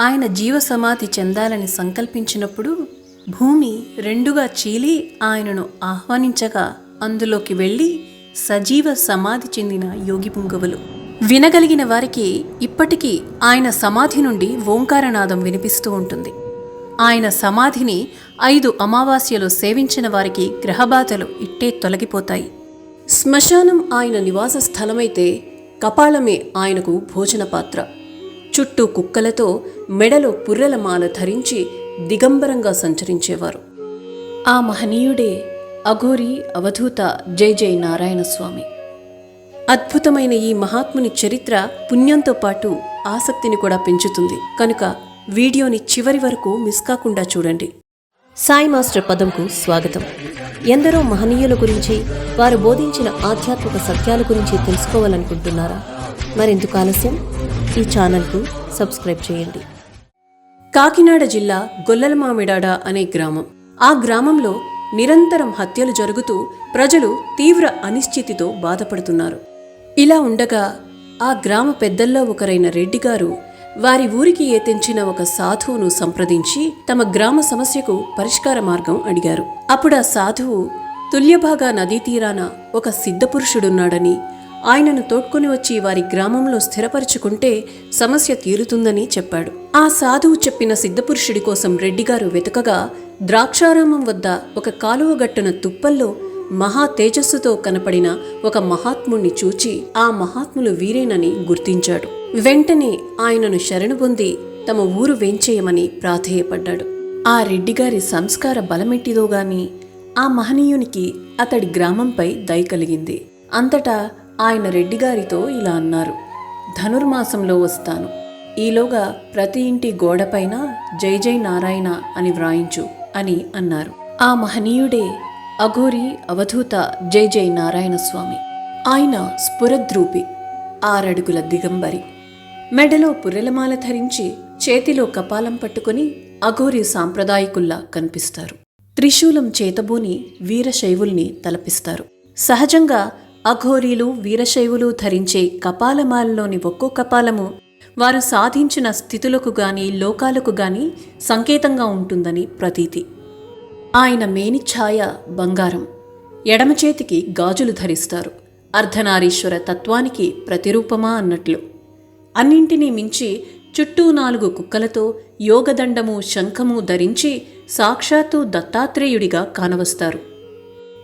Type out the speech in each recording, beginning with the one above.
ఆయన జీవసమాధి చెందాలని సంకల్పించినప్పుడు భూమి రెండుగా చీలి ఆయనను ఆహ్వానించగా అందులోకి వెళ్ళి సజీవ సమాధి చెందిన యోగి పుంగవులు. వినగలిగిన వారికి ఇప్పటికీ ఆయన సమాధి నుండి ఓంకారనాదం వినిపిస్తూ ఉంటుంది. ఆయన సమాధిని ఐదు అమావాస్యలు సేవించిన వారికి గ్రహబాధలు ఇట్టే తొలగిపోతాయి. శ్మశానం ఆయన నివాస స్థలమైతే కపాలమే ఆయనకు భోజన పాత్ర చుట్టూ కుక్కలతో మెడలో పుర్రెల మాల ధరించి దిగంబరంగా సంచరించేవారు. ఆ మహనీయుడే అఘోరి అవధూత జై జై నారాయణ స్వామి. అద్భుతమైన ఈ మహాత్ముని చరిత్ర పుణ్యంతో పాటు ఆసక్తిని కూడా పెంచుతుంది. కనుక వీడియోని చివరి వరకు మిస్ కాకుండా చూడండి. సాయి మాస్టర్ పదంకు స్వాగతం. ఎందరో మహనీయుల గురించి వారు బోధించిన ఆధ్యాత్మిక సత్యాల గురించి తెలుసుకోవాలనుకుంటున్నారా? మరెందుకు ఆలస్యం? ఈ ఛానల్కు సబ్స్క్రైబ్ చేయండి. కాకినాడ జిల్లా గొల్లలమామిడాడ అనే గ్రామం. ఆ గ్రామంలో నిరంతరం హత్యలు జరుగుతూ ప్రజలు తీవ్ర అనిశ్చితితో బాధపడుతున్నారు. ఇలా ఉండగా ఆ గ్రామ పెద్దల్లో ఒకరైన రెడ్డి గారు వారి ఊరికి ఏతెంచిన ఒక సాధువును సంప్రదించి తమ గ్రామ సమస్యకు పరిష్కార మార్గం అడిగారు. అప్పుడు ఆ సాధువు తుల్యభాగా నదీ తీరాన ఒక సిద్ధపురుషుడున్నాడని ఆయనను తోడ్కొని వచ్చి వారి గ్రామంలో స్థిరపరుచుకుంటే సమస్య తీరుతుందని చెప్పాడు. ఆ సాధువు చెప్పిన సిద్ధపురుషుడి కోసం రెడ్డిగారు వెతకగా ద్రాక్షారామం వద్ద ఒక కాలువ గట్టున తుప్పల్లో మహా తేజస్సుతో కనపడిన ఒక మహాత్ముణ్ణి చూచి ఆ మహాత్ములు వీరేనని గుర్తించాడు. వెంటనే ఆయనను శరణు పొంది తమ ఊరు వేంచేయమని ప్రాధేయపడ్డాడు. ఆ రెడ్డిగారి సంస్కార బలమెట్టిదో గాని ఆ మహనీయునికి అతడి గ్రామంపై దయ కలిగింది. అంతటా ఆయన రెడ్డిగారితో ఇలా అన్నారు ధనుర్మాసంలో వస్తాను. ఈలోగా ప్రతి ఇంటి గోడపైన జై జై నారాయణ అని వ్రాయించు అని అన్నారు. ఆ మహనీయుడే అఘోరి అవధూత జై జై నారాయణ స్వామి. ఆయన స్ఫురద్రూపి ఆరడుగుల దిగంబరి. మెడలో పుర్రెలమాల ధరించి చేతిలో కపాలం పట్టుకుని అఘోరి సాంప్రదాయకుల్లా కనిపిస్తారు. త్రిశూలం చేతబూని వీరశైవుల్ని తలపిస్తారు. సహజంగా అఘోరీలు వీరశైవులు ధరించే కపాలమాలలోని ఒక్కో కపాలము వారు సాధించిన స్థితులకు గాని లోకాలకు గాని సంకేతంగా ఉంటుందని ప్రతీతి. ఆయన మేని ఛాయ బంగారం. ఎడమ చేతికి గాజులు ధరిస్తారు. అర్ధనారీశ్వర తత్వానికి ప్రతిరూపమా అన్నట్లు. అన్నింటినీ మించి చుట్టూ నాలుగు కుక్కలతో యోగదండము శంఖము ధరించి సాక్షాత్తు దత్తాత్రేయుడిగా కానవస్తారు.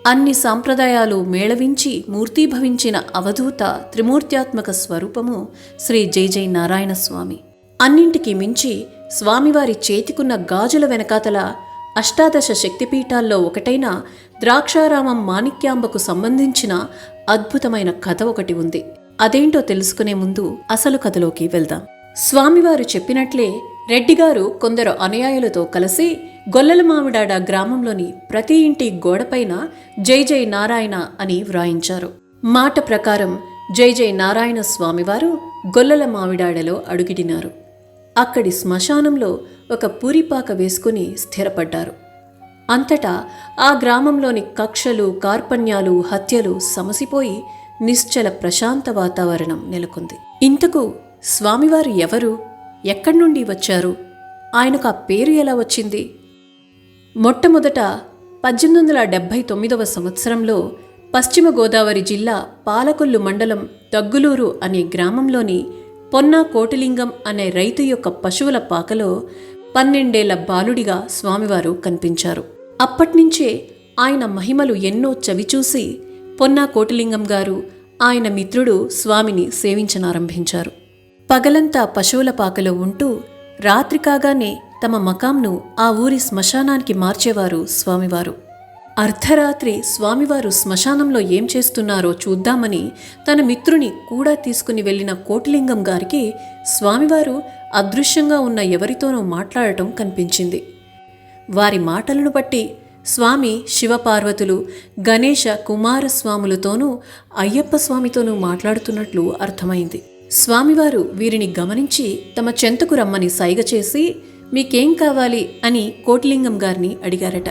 అన్ని సాంప్రదాయాలు మేళవించి మూర్తీభవించిన అవధూత త్రిమూర్త్యాత్మక స్వరూపము శ్రీ జై జై నారాయణ స్వామి. అన్నింటికి మించి స్వామివారి చేతికున్న గాజుల వెనకాతల అష్టాదశ శక్తిపీఠాల్లో ఒకటైన ద్రాక్షారామం మాణిక్యాంబకు సంబంధించిన అద్భుతమైన కథ ఒకటి ఉంది. అదేంటో తెలుసుకునే ముందు అసలు కథలోకి వెళ్దాం. స్వామివారు చెప్పినట్లే రెడ్డిగారు కొందరు అనుయాయులతో కలిసి గొల్లల మామిడాడ గ్రామంలోని ప్రతి ఇంటి గోడపైన జై జై నారాయణ అని వ్రాయించారు. మాట ప్రకారం జై జై నారాయణ స్వామివారు గొల్లల మామిడాడలో అడుగిడినారు. అక్కడి శ్మశానంలో ఒక పూరిపాక వేసుకుని స్థిరపడ్డారు. అంతటా ఆ గ్రామంలోని కక్షలు కార్పణ్యాలు హత్యలు సమసిపోయి నిశ్చల ప్రశాంత వాతావరణం నెలకొంది. ఇంతకు స్వామివారు ఎవరు? ఎక్కడి నుండి వచ్చారు? ఆయనకు ఆ పేరు ఎలా వచ్చింది? మొట్టమొదట పద్దెనిమిది వందల డెబ్భై తొమ్మిదవ సంవత్సరంలో పశ్చిమ గోదావరి జిల్లా పాలకొల్లు మండలం దగ్గులూరు అనే గ్రామంలోని పొన్నా కోటిలింగం అనే రైతు యొక్క పశువుల పాకలో పన్నెండేళ్ళ బాలుడిగా స్వామివారు కనిపించారు. అప్పట్నుంచే ఆయన మహిమలు ఎన్నో చవిచూసి పొన్నా కోటిలింగం గారు ఆయన మిత్రుడు స్వామిని సేవించనారంభించారు. పగలంతా పశువుల పాకలో ఉంటూ రాత్రి కాగానే తమ మకాంను ఆ ఊరి శ్మశానానికి మార్చేవారు స్వామివారు. అర్ధరాత్రి స్వామివారు శ్మశానంలో ఏం చేస్తున్నారో చూద్దామని తన మిత్రుని కూడా తీసుకుని వెళ్ళిన కోటిలింగం గారికి స్వామివారు అదృశ్యంగా ఉన్న ఎవరితోనో మాట్లాడటం కనిపించింది. వారి మాటలను బట్టి స్వామి శివపార్వతులు గణేష కుమారస్వాములతోనూ అయ్యప్ప స్వామితోనూ మాట్లాడుతున్నట్లు అర్థమైంది. స్వామివారు వీరిని గమనించి తమ చెంతకు రమ్మని సైగ చేసి మీకేం కావాలి? అని కోటిలింగం గారిని అడిగారట.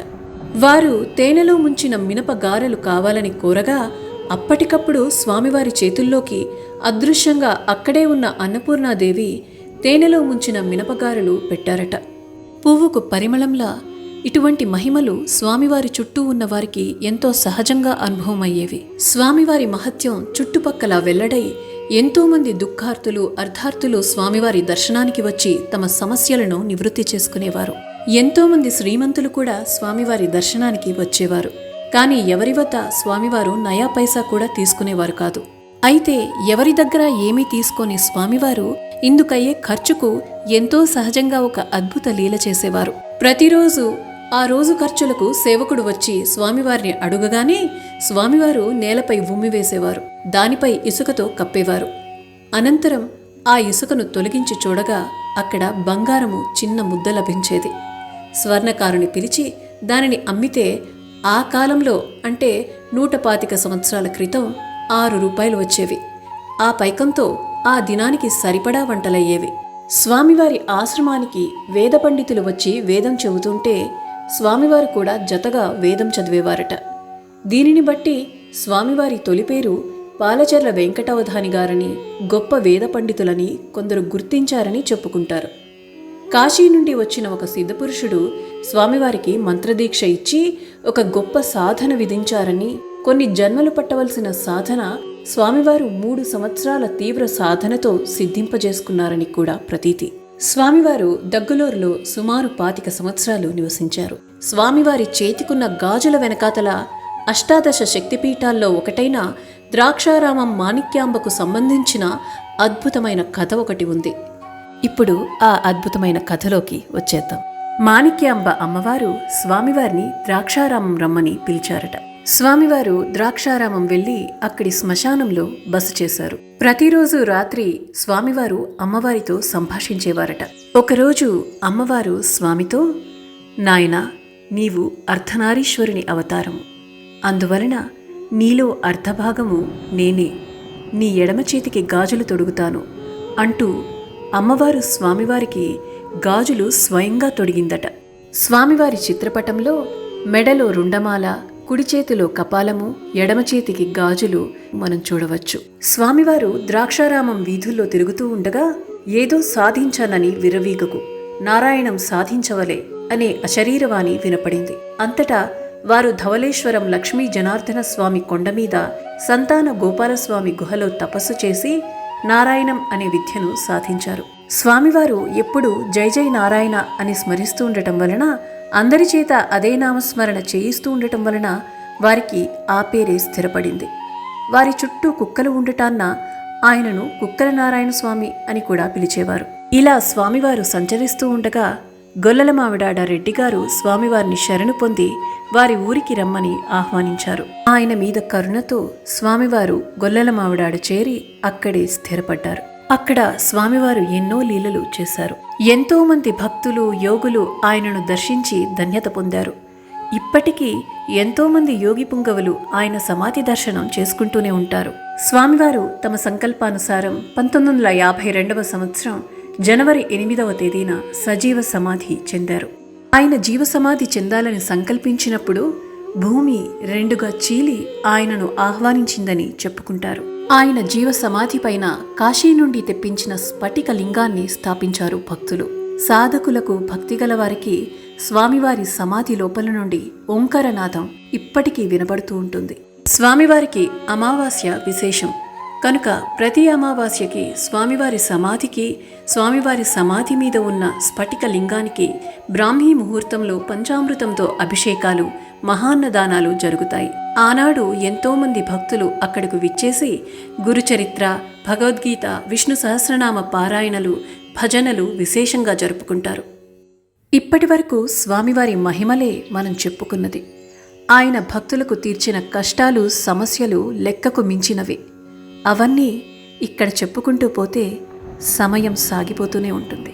వారు తేనెలో ముంచిన మినప గారెలు కావాలని కోరగా అప్పటికప్పుడు స్వామివారి చేతుల్లోకి అదృశ్యంగా అక్కడే ఉన్న అన్నపూర్ణాదేవి తేనెలో ముంచిన మినపగారెలు పెట్టారట. పువ్వుకు పరిమళంలా ఇటువంటి మహిమలు స్వామివారి చుట్టూ ఉన్నవారికి ఎంతో సహజంగా అనుభవమయ్యేవి. స్వామివారి మహత్యం చుట్టుపక్కల వెల్లడై ఎంతోమంది దుఃఖార్తులు అర్ధార్థులు స్వామివారి దర్శనానికి వచ్చి తమ సమస్యలను నివృత్తి చేసుకునేవారు. ఎంతోమంది శ్రీమంతులు కూడా స్వామివారి దర్శనానికి వచ్చేవారు. కానీ ఎవరి వద్ద స్వామివారు నయా పైసా కూడా తీసుకునేవారు కాదు. అయితే ఎవరి దగ్గర ఏమీ తీసుకొని స్వామివారు ఇందుకయ్యే ఖర్చుకు ఎంతో సహజంగా ఒక అద్భుత లీల చేసేవారు. ప్రతిరోజు ఆ రోజు ఖర్చులకు సేవకుడు వచ్చి స్వామివారిని అడుగగానే స్వామివారు నేలపై ఉమ్మి వేసేవారు. దానిపై ఇసుకతో కప్పేవారు. అనంతరం ఆ ఇసుకను తొలగించి చూడగా అక్కడ బంగారము చిన్న ముద్ద లభించేది. స్వర్ణకారుని పిలిచి దానిని అమ్మితే ఆ కాలంలో అంటే నూట పాతిక సంవత్సరాల క్రితం ఆరు రూపాయలు వచ్చేవి. ఆ పైకంతో ఆ దినానికి సరిపడా వంటలయ్యేవి. స్వామివారి ఆశ్రమానికి వేద పండితులు వచ్చి వేదం చెబుతుంటే స్వామివారు కూడా జతగా వేదం చదివేవారట. దీనిని బట్టి స్వామివారి తొలి పేరు పాలచెర్ల వెంకటవధాని గారని గొప్ప వేద పండితులని కొందరు గుర్తించారని చెప్పుకుంటారు. కాశీ నుండి వచ్చిన ఒక సిద్ధపురుషుడు స్వామివారికి మంత్రదీక్ష ఇచ్చి ఒక గొప్ప సాధన విధించారని కొన్ని జన్మలు పట్టవలసిన సాధన స్వామివారు మూడు సంవత్సరాల తీవ్ర సాధనతో సిద్ధింపజేసుకున్నారని కూడా ప్రతీతి. స్వామివారు దగ్గులూరులో సుమారు పాతిక సంవత్సరాలు నివసించారు. స్వామివారి చేతికున్న గాజుల వెనకాతల అష్టాదశ శక్తిపీఠాల్లో ఒకటైన ద్రాక్షారామం మాణిక్యాంబకు సంబంధించిన అద్భుతమైన కథ ఒకటి ఉంది. ఇప్పుడు ఆ అద్భుతమైన కథలోకి వచ్చేద్దాం. మాణిక్యాంబ అమ్మవారు స్వామివారిని ద్రాక్షారామం రమ్మని పిలిచారట. స్వామివారు ద్రాక్షారామం వెళ్ళి అక్కడి శ్మశానంలో బస చేశారు. ప్రతిరోజు రాత్రి స్వామివారు అమ్మవారితో సంభాషించేవారట. ఒకరోజు అమ్మవారు స్వామితో నాయన నీవు అర్ధనారీశ్వరుని అవతారము. అందువలన నీలో అర్ధభాగము నేనే. నీ ఎడమ చేతికి గాజులు తొడుగుతాను అంటూ అమ్మవారు స్వామివారికి గాజులు స్వయంగా తొడిగిందట. స్వామివారి చిత్రపటంలో మెడలో రుండమాల కుడి చేతిలో కపాలము ఎడమ చేతికి గాజులు మనం చూడవచ్చు. స్వామివారు ద్రాక్షారామం వీధుల్లో తిరుగుతూ ఉండగా ఏదో సాధించానని విరవీగకు నారాయణం సాధించవలే అనే అశరీరవాణి వినపడింది. అంతటా వారు ధవళేశ్వరం లక్ష్మీ జనార్దన స్వామి కొండ మీద సంతాన గోపాలస్వామి గుహలో తపస్సు చేసి నారాయణం అనే విద్యను సాధించారు. స్వామివారు ఎప్పుడూ జై జై నారాయణ అని స్మరిస్తూ ఉండటం వలన అందరి చేత అదే నామస్మరణ చేయిస్తూ ఉండటం వలన వారికి ఆ పేరే స్థిరపడింది. వారి చుట్టూ కుక్కలు ఉండటాన్న ఆయనను కుక్కల నారాయణ స్వామి అని కూడా పిలిచేవారు. ఇలా స్వామివారు సంచరిస్తూ ఉండగా గొల్లల మావిడాడ రెడ్డిగారు స్వామివారిని శరణు పొంది వారి ఊరికి రమ్మని ఆహ్వానించారు. ఆయన మీద కరుణతో స్వామివారు గొల్లల మావిడాడ చేరి అక్కడే స్థిరపడ్డారు. అక్కడ స్వామివారు ఎన్నో లీలలు చేశారు. ఎంతో మంది భక్తులు యోగులు ఆయనను దర్శించి ధన్యత పొందారు. ఇప్పటికీ ఎంతో మంది యోగి పుంగవులు ఆయన సమాధి దర్శనం చేసుకుంటూనే ఉంటారు. స్వామివారు తమ సంకల్పానుసారం పంతొమ్మిది వందల యాభై రెండవ సంవత్సరం జనవరి ఎనిమిదవ తేదీన సజీవ సమాధి చెందారు. ఆయన జీవ సమాధి చెందాలని సంకల్పించినప్పుడు భూమి రెండుగా చీలి ఆయనను ఆహ్వానించిందని చెప్పుకుంటారు. ఆయన జీవ సమాధి పైన కాశీ నుండి తెప్పించిన స్ఫటిక లింగాన్ని స్థాపించారు భక్తులు. సాధకులకు భక్తిగల వారికి స్వామివారి సమాధి లోపల నుండి ఓంకారనాథం ఇప్పటికీ వినబడుతూ ఉంటుంది. స్వామివారికి అమావాస్య విశేషం. కనుక ప్రతి అమావాస్యకి స్వామివారి సమాధికి స్వామివారి సమాధి మీద ఉన్న స్ఫటిక లింగానికి బ్రాహ్మీ ముహూర్తంలో పంచామృతంతో అభిషేకాలు మహాన్నదానాలు జరుగుతాయి. ఆనాడు ఎంతోమంది భక్తులు అక్కడకు విచ్చేసి గురుచరిత్ర భగవద్గీత విష్ణు సహస్రనామ పారాయణలు భజనలు విశేషంగా జరుపుకుంటారు. ఇప్పటి వరకు స్వామివారి మహిమలే మనం చెప్పుకున్నది. ఆయన భక్తులకు తీర్చిన కష్టాలు సమస్యలు లెక్కకు మించినవి. అవన్నీ ఇక్కడ చెప్పుకుంటూ పోతే సమయం సాగిపోతూనే ఉంటుంది.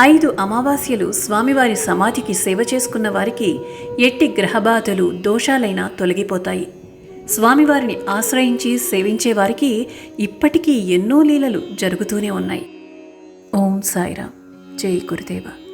ఐదు అమావాస్యలు స్వామివారి సమాధికి సేవ చేసుకున్న వారికి ఎట్టి గ్రహబాధలు దోషాలైనా తొలగిపోతాయి. స్వామివారిని ఆశ్రయించి సేవించే వారికి ఇప్పటికీ ఎన్నో లీలలు జరుగుతూనే ఉన్నాయి. ఓం సాయిరామ్. జై గురుదేవా.